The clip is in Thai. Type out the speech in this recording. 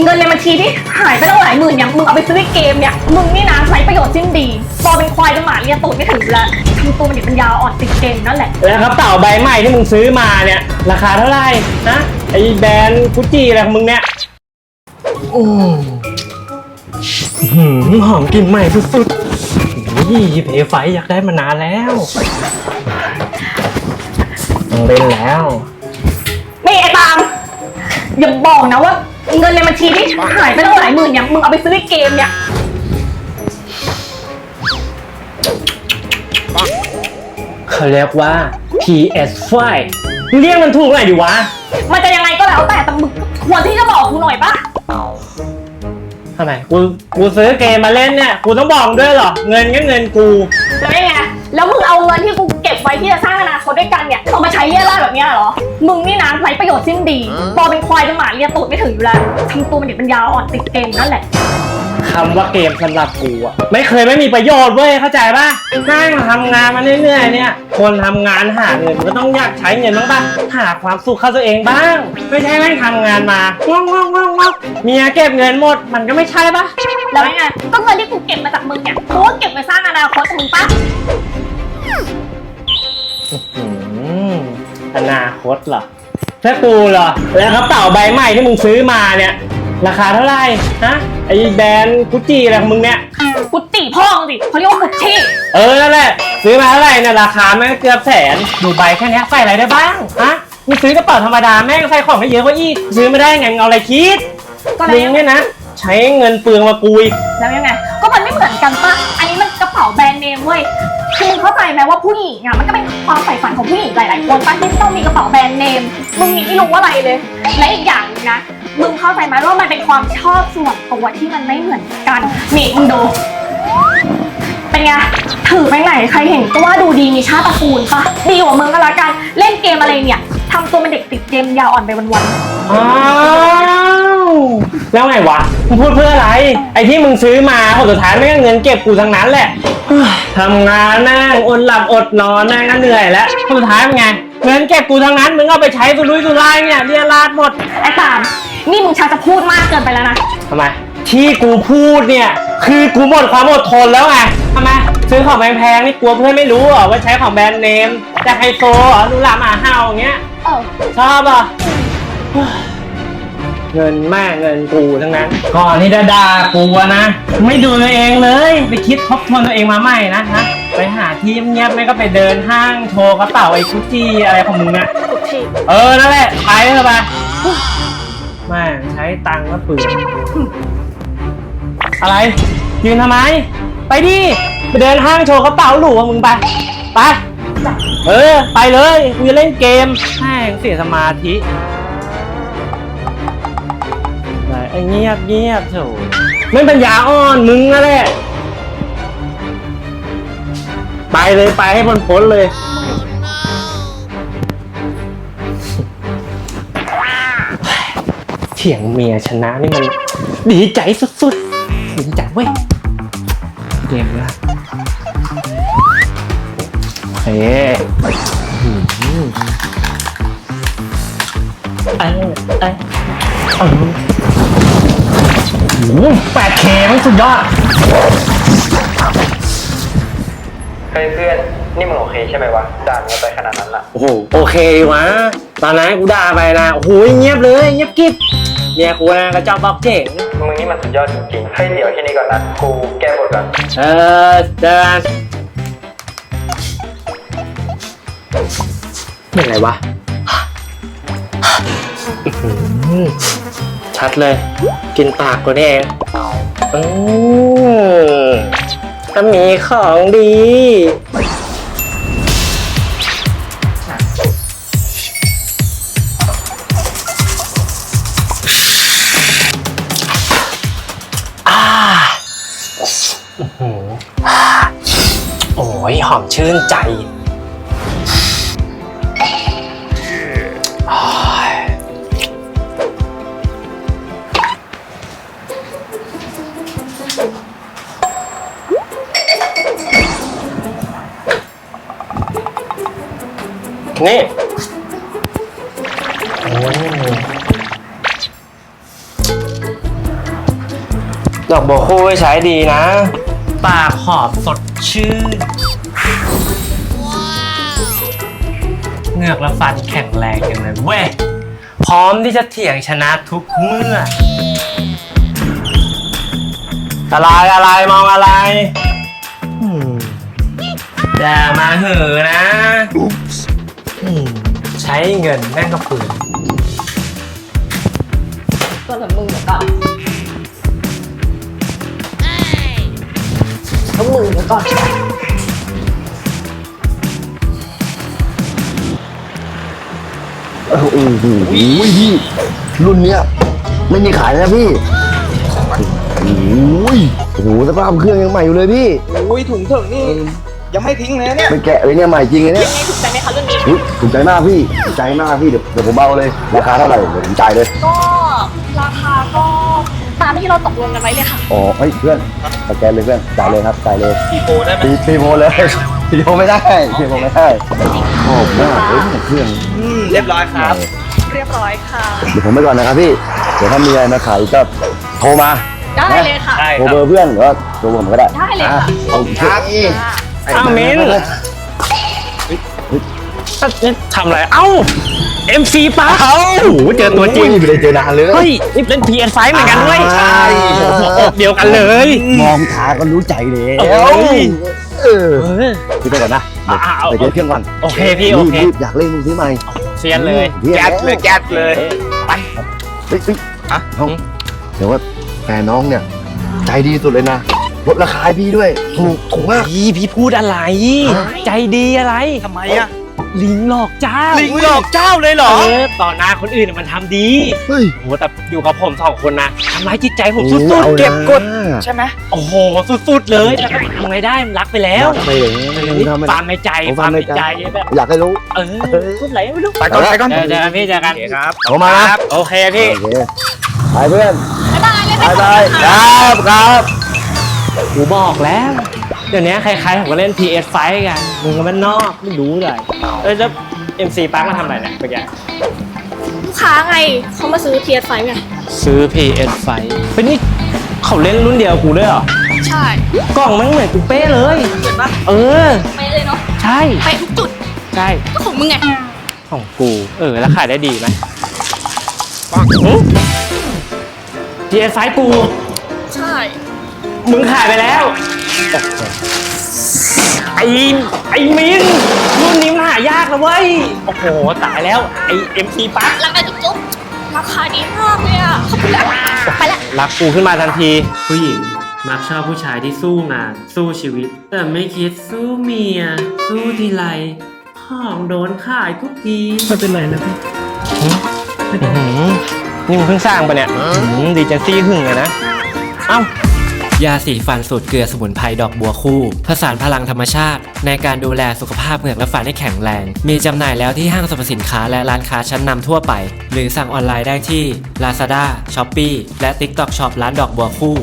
เงินในบัญชีที่หายไปตั้งหลายหมื่นเนี่ยมึงเอาไปซื้อเกมเนี่ย มึงนี่นะใช้ประโยชน์สิ้นดีพอเป็นควายเป็นหมาเรียนตูดไม่ถึงแล้วทำตัวมันเด็กปัญญาอ่อนติดเกมนั่นแหละ แล้วกระเป๋าใบใหม่ที่มึงซื้อมาเนี่ย ราคาเท่าไหร่นะไอ้แบรนด์กุจิอะไรของมึงเนี่ยอืมหืมหอมกลิ่นใหม่สุดๆนี่เพไฟอยากได้มานานแล้วต้องเล่นแล้ว นี่ไอ้ตามอย่าบอกนะว่า เงินในบัญชีที่หายไปตั้งหลายหมื่นเนี่ยมึงเอาไปซื้อเกมเนี่ยเขาเรียกว่า PS5 เรียกมันถูกหน่อยดิวะมันจะยังไงก็แล้วแต่แต่มึงควรที่จะบอกกูหน่อยปะทำไมกูกูซื้อเกมมาเล่นเนี่ย กูต้องบอกมึงด้วยเหรอ เงินก็เงินกู แล้วยังไง แล้วมึงเอาเงินที่กูเก็บไว้ที่จะสร้างอนาคตด้วยกันเนี่ยเอามาใช้เยี่ยราดแบบเนี้ยเหรอ มึงนี่นะไร้ประโยชน์สิ้นดีพอเป็นควายเป็นหมาเรียนตูดไม่ถึงอยู่แล้วทำตัวมันเด็กปัญญาอ่อนติดเกมนั่นแหละ คำว่าเกมสำหรับกูอะไม่เคยไม่มีประโยชน์เว้ยเข้าใจป่ะนั่งทำงานมาเรื่อยๆเนี่ย คนทำงานหาเงินมันก็ต้องอยากใช้เงินบ้างป่ะหาความสุขเข้าตัวเองบ้าง ไม่ใช่แม่งทำงานมาง่วงง่วงง่วงง่วงเมียเก็บเงินหมดมันก็ไม่ใช่ป่ะแล้วยังไงก็เงินที่กูเก็บมาจากมึงเนี่ยกูก็เก็บไว้สร้างอนาคตของมึงปะอืมอนาคตเหรอถ้ากูเหรอแล้วกระเป๋าใบใหม่ที่มึงซื้อมาเนี่ย ราคาเท่าไหร่ฮะไอ้แบรนด์กุจิอะไรของมึงเนี่ยกูตีพ่อมึงสิเขาเรียกว่ากุชชี่เออนั่นแหละซื้อมาเท่าไหร่เนี่ยราคาแม่งเกือบแสนดูใบแค่เนี้ยใส่อะไรได้บ้างฮะมึงซื้อกระเป๋าธรรมดาแม่งใส่ของได้เยอะกว่าอีกซื้อไม่ได้ไงมึงเอาอะไรคิดก็มึแล้วงยังไงเนี่ยนะ ใช้เงินเปลืองมากูอีกแล้วยังไง ก็มันไม่เหมือนกันปะอันนี้มันกระเป๋าแบรนด์เนมเว้ย คือมึงเข้าใจไหมว่าผู้หญิงอะมันก็เป็นความใฝ่ฝันของผู้หญิงหลายๆคนปะที่ต้องมีกระเป๋าแบรนด์เนมมึงนี่ไม่รู้อะไรเลย และอีกอย่างหนึงนะมึงเข้าใจไหมว่ามันเป็นความชอบส่วนตัวที่มันไม่เหมือนกันนี่มึงดูเป็นไงถือไปไหนใครเห็นก็ว่าดูดีมีชาติตระกูลปะดีกว่ามึงก็แล้วกันเล่นเกมอะไรเนี่ยทำตัวเป็นเด็กติดเกมยาวอ่อนไปวันอ้าวแล้วไงวะมึงพูดเพื่ออะไร ไอ้ที่มึงซื้อมาผลสุดท้ายไม่ก็เงินเก็บกูทั้งนั้นแหละ ทำงานนั่งอดหลับอดนอนนั่งก็เหนื่อยแล้วผลสุดท้ายเป็นไงเงินเก็บกูทั้งนั้นมึงเอาไปใช้สุรุ่ยสุร่ายเนี่ยเรียราดหมดๆไอ้ตามนี่มึงชักจะพูดมากเกินไปแล้วนะทำไม ที่กูพูดเนี่ย คือกูหมดความอดทนแล้วไงทำไมซื้อของแพงๆนี่กลัวเพื่อนไม่รู้เหรอว่าใช้ของแบรนด์เนมจะไฮโซเหรอหรูหราหมาเห่าอย่างเงี้ยเออชอบอะ เงินแม่เงินกูทั้งนั้น ก่อนที่จะด่ากูอะนะ ไม่ดูตัวเองเลย ไปคิดทบทวนตัวเองมาใหม่นะฮะไปหาที่เงียบๆไม่ก็ไปเดินห้างโชว์กระเป๋าไอ้กุชจี้อะไรของมึงนะกุชชี่เออนั่นแหละไปเถอะไปแม่งใช้ตังค์ก็เปลืองอะไร ยืนทำไม ไปดิไปเดินห้างโชว์กระเป๋าหรูของมึงไปไป เออ ไปเลยกูจะเล่นเกมแม่งเสียสมาธิ ไอ้เงียบเงียบโถอะไม่ปัญญาอ่อนมึงนั่นแหละไปเลยไปให้พ้นพ้นเลย เถียงเมียชนะนี่มัน ดีใจสุดๆดีใจเว้ยเกมละเฮ้ยเอ้ยเอ้ย ออโอ้แปดเคมันสุดยอด เฮ้ยเพื่อน นี่มึงโอเคใช่ไหมวะด่าเมียไปขนาดนั้นละโอ้โห โอเควะ ตอนนั้นกูด่าไปนะ โอ้โหเงียบเลย เงียบกิ๊บเนี่ยกูนะกระจอกบอกเจ๋ง มึงนี่มันสุดยอดจริงๆเฮ้ยเดี๋ยวแค่นี้ก่อนนะ กูแก้บทก่อน เออเจอกันเป็นไรวะอื้อหือ ชัดเลย กินปากกูนี่เองอืมถ้ามีของดี อ่าโอ้ยหอมชื่นใจ นี่โอ้ดอกบัวคู่ไว้ใช้ดีนะ ปากหอมสดชื่นเหงือกและฟันแข็งแรงอย่างเลยเว้ย พร้อมที่จะเถียงชนะทุกเมื่อ อะไรอะไรมองอะไรอืมอย่ามาเหือนะอืม ใช้เงินแม่งก็ปืนส่วนของมึงเดี๋ยวก่อนต้องมึงเดี๋ยวก่อนโอ้โหพี่รุ่นเนี้ยไม่มีขายนะพี่โอ้ยโอ้โหสภาพเครื่องยังใหม่อยู่เลยพี่ อุ้ยถุงถึงนี่ยังไม่ทิ้งเลยนะเนี่ย ไปแกะเลยเนี่ยใหม่จริงเลยเนี่ย ยังไงถูกใจไหมคะรุ่นนี้ อุ๊ยถูกใจมากพี่ถูกใจมากพี่เดี๋ยวเดี๋ยวผมเบาเลย ราคาเท่าไหร่เดี๋ยวผมจ่ายเลย ก็ราคาก็ตามที่เราตกลงกันไว้เลยค่ะ อ๋อเฮ้ยเพื่อนสแกนเลยเพื่อน จ่ายเลยครับ จ่ายเลยปีโปได้ไหมปีปีโมเลยปีโมไม่ได้ปีโมไม่ได้โอ้โหเฮ้ยเครื่องอืมเรียบร้อยครับ เรียบร้อยค่ะเดี๋ยวผมไปก่อนนะครับพี่ เดี๋ยวถ้ามีอะไรมาขายก็โทรมาได้เลยค่ะได้โทรคเบรัอบร์เพื่อนหรือว่าโทรผมก็ได้ ได้เลยค่ะอ่โอเคอ้าวมิ้น ทำอะไร เอ้า MC ป้าเอ้าโอ้โหเจอตัวจริง ไม่ได้เจอนานเลยเฮ้ยนี่เป็น PS5 เหมือนกันด้วยใช่โอ้โหอกเดียวกันเลยมองทาก็รู้ใจเลยเอ้ยเออเออพี่ไปก่อนนะอ่าเอาไปเจอเครื่องก่อนโอเคพี่โอเครีบๆอยากเล่นมือถือใหม่ เซียนเลยพี่แก๊สเลยแก๊สเลย ไปเฮ้ยเฮ้ยฮะน้องเดี๋ยวว่าแฟนน้องเนี่ย ใจดีสุดเลยนะลดราคาให้พี่ด้วยถูกถูกมาก พี่พี่พูดอะไร ใจดีอะไรทำไมอะ ลิงหลอกเจ้าลิงหลอกเจ้าเลยเหรเอออต่อหน้าคนอื่นน่ะมันทำดีเฮ้ยโหแต่อยู่กับผมสองคนนะทำร้ายจิตใจผมโอ้สุอาดนะๆเก็บกดใช่ไหมโอ้โหสุดๆเลยแต่ก็ทำไงได้มันรักไปแล้วรักไปอย่างนี้ไม่ทำไม่ฟาได้ร์มในใจโอ้ฟาร์มในฟาร์มในใจ ใจแบบอยากให้รู้ เออพูดอะไรไม่รู้ไปก่อนไปก่อน เจอเจอกันพี่เจอกันครับโทรมานะครับโอเคพี่ โอเคไปเพื่อนบ๊ายบายเลยบายบายครับครับ กูบอกแล้ว เดี๋ยวนี้ใครๆผมก็เล่น PS5 กัน มึงก็มันนอกไม่รู้เลยเออแล้ว MC ปังมาทำอะไรเนี่ยเมื่อกี้ ลูกค้าไงเขามาซื้อ PS5 ไง ซื้อ PS5 เป็นนี่เขาเล่นรุ่นเดียวกับกูด้วยเหรอ ใช่ กล่องมันเหมือนกูเป้เลย เห็นปะเออ ไปเลยเนาะ ใช่ ไปทุกจุด ใช่ ก็ของมึงไง ของกู เออ แล้วขายได้ดีไหม PS5 กู ใช่ มึงขายไปแล้ว ไอ้ไอ้มินรุ่นนี้มันหายากนะเว้ย โอ้โห ตายแล้ว ไอ้ MC ปั๊กรักกันจุ๊บๆราคาดีมากเลยอะขอบคุณแล้วไปละรักกูขึ้นมาทันที ผู้หญิงมักชอบผู้ชายที่สู้งาน สู้ชีวิต แต่ไม่คิดสู้เมีย สู้ทีไรของโดนขายทุกทีไม่เป็นไรนะพี่นี่มึงเพิ่งสร้างปะเนี่ยดีเจนซี่หึ่งอะนะ เอ้า ยาสีฟันสูตรเกลือสมุนไพรดอกบัวคู่ ผสานพลังธรรมชาติ ในการดูแลสุขภาพเหงือกและฟันให้แข็งแรง มีจำหน่ายแล้วที่ห้างสรรพสินค้าและร้านค้าชั้นนำทั่วไป หรือสั่งออนไลน์ได้ที่ Lazada, Shopee และ TikTok Shop ร้านดอกบัวคู่